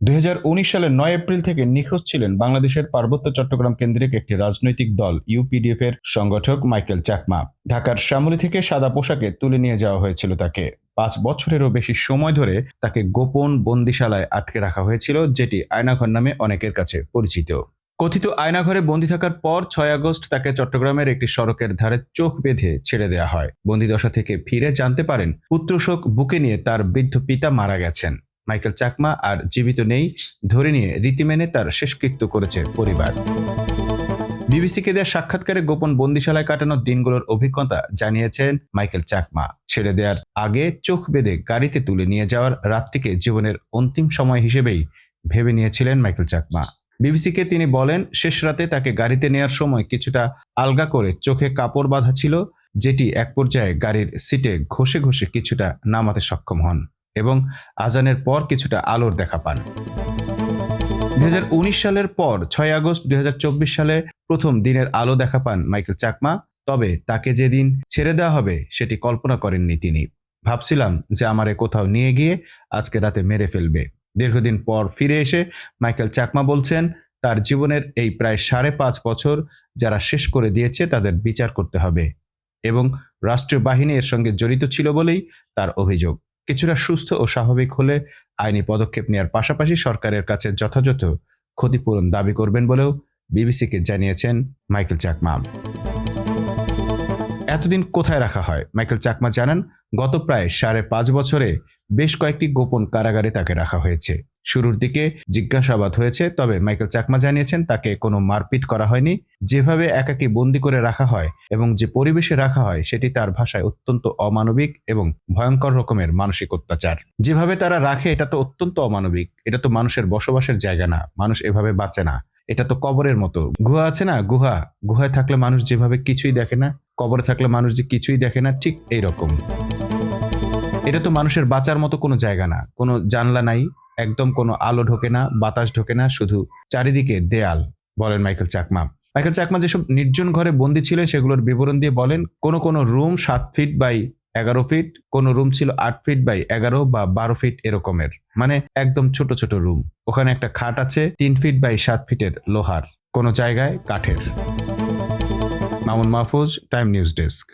দুই হাজার উনিশ সালের নয় এপ্রিল থেকে নিখোঁজ ছিলেন বাংলাদেশের পার্বত্য চট্টগ্রাম কেন্দ্রিক একটি রাজনৈতিক দল ইউপিডিএফ এর সংগঠক মাইকেল চাকমা ঢাকার শ্যামলী থেকে সাদা পোশাকে তুলে নিয়ে যাওয়া হয়েছিল তাকে। পাঁচ বছরেরও বেশি সময় ধরে তাকে গোপন বন্দিশালায় আটকে রাখা হয়েছিল, যেটি আয়নাঘর নামে অনেকের কাছে পরিচিত। কথিত আয়নাঘরে বন্দি থাকার পর ছয় আগস্ট তাকে চট্টগ্রামের একটি সড়কের ধারে চোখ বেঁধে ছেড়ে দেওয়া হয়। বন্দিদশা থেকে ফিরে জানতে পারেন, পুত্রশোক বুকে নিয়ে তার বৃদ্ধ পিতা মারা গেছেন। মাইকেল চাকমা আর জীবিত নেই ধরে নিয়ে রীতি মেনে তার শেষকৃত্য করেছে পরিবার। বিবিসিকে দেওয়া সাক্ষাৎকারে গোপন বন্দিশালায় কাটানোর দিনগুলোর অভিজ্ঞতা জানিয়েছেন মাইকেল চাকমা। ছেড়ে দেওয়ার আগে চোখ বেঁধে গাড়িতে তুলে নিয়ে যাওয়ার রাতটিকে জীবনের অন্তিম সময় হিসেবেই ভেবে নিয়েছিলেন মাইকেল চাকমা। বিবিসিকে তিনি বলেন, শেষ রাতে তাকে গাড়িতে নেয়ার সময় কিছুটা আলগা করে চোখে কাপড় বাঁধা ছিল, যেটি এক পর্যায়ে গাড়ির সিটে ঘষে ঘষে কিছুটা নামাতে সক্ষম হন। এবং আজানের পর কিছুটা আলোর দেখা পান। দুই হাজার উনিশ সালের পর ছয় আগস্ট দুই হাজার চব্বিশ সালে প্রথম দিনের আলো দেখা পান মাইকেল চাকমা, তবে তাকে যেদিন ছেড়ে দেওয়া হবে সেটি কল্পনা করেননি তিনি। ভাবছিলাম যে আমারে কোথাও নিয়ে গিয়ে আজকে রাতে মেরে ফেলবে। দীর্ঘদিন পর ফিরে এসে মাইকেল চাকমা বলছেন, তার জীবনের এই প্রায় সাড়ে পাঁচ বছর যারা শেষ করে দিয়েছে তাদের বিচার করতে হবে এবং রাষ্ট্রীয় বাহিনী এর সঙ্গে জড়িত ছিল বলেই তার অভিযোগ। কিছুটা সুস্থ ও স্বাভাবিক হলে আইনি পদক্ষেপ নেওয়ার পাশাপাশি সরকারের কাছে যথাযথ ক্ষতিপূরণ দাবি করবেন বলেও বিবিসিকে জানিয়েছেন মাইকেল চাকমা। এতদিন কোথায় রাখা হয়? মাইকেল চাকমা জানান, গত প্রায় সাড়ে পাঁচ বছরে বেশ কয়েকটি গোপন কারাগারে তাকে রাখা হয়েছে। শুরুর দিকে জিজ্ঞাসাবাদ হয়েছে, তবে মাইকেল চাকমা জানিয়েছেন তাকে কোনো মারপিট করা হয়নি। যেভাবে একাকী বন্দি করে রাখা হয় এবং যে পরিবেশে রাখা হয়, সেটি তার ভাষায় অত্যন্ত অমানবিক এবং ভয়ঙ্কর রকমের মানসিক অত্যাচার। যেভাবে তারা রাখে, এটা তো অত্যন্ত অমানবিক। এটা তো মানুষের বসবাসের জায়গা না। মানুষ এভাবে বাঁচে না। এটা তো কবরের মতো। গুহা আছে না? গুহা। গুহায় থাকলে মানুষ যেভাবে কিছুই দেখে না, কবরে থাকলে মানুষ যে কিছুই দেখে না, ঠিক এই রকম এটা তো মানুষের বাঁচার মতো কোনো জায়গা না। কোনো জানলা নাই। একদম কোনো আলো ঢোকে না, বাতাস ঢোকে না, শুধু চারিদিকে দেয়াল, বলেন মাইকেল চাকমা। মাইকেল চাকমা যেসব নির্জন ঘরে বন্দী ছিলেন, সেগুলোর বিবরণ দিয়ে বলেন, কোন কোন রুম সাত ফিট বাই এগারো ফিট, কোন রুম ছিল আট ফিট বাই এগারো বা বারো ফিট এরকমের। মানে একদম ছোট ছোট রুম। ওখানে একটা খাট আছে, তিন ফিট বাই সাত ফিটের লোহার। কোনো জায়গায় কাঠের। Mamun Mahfuz, time news desk.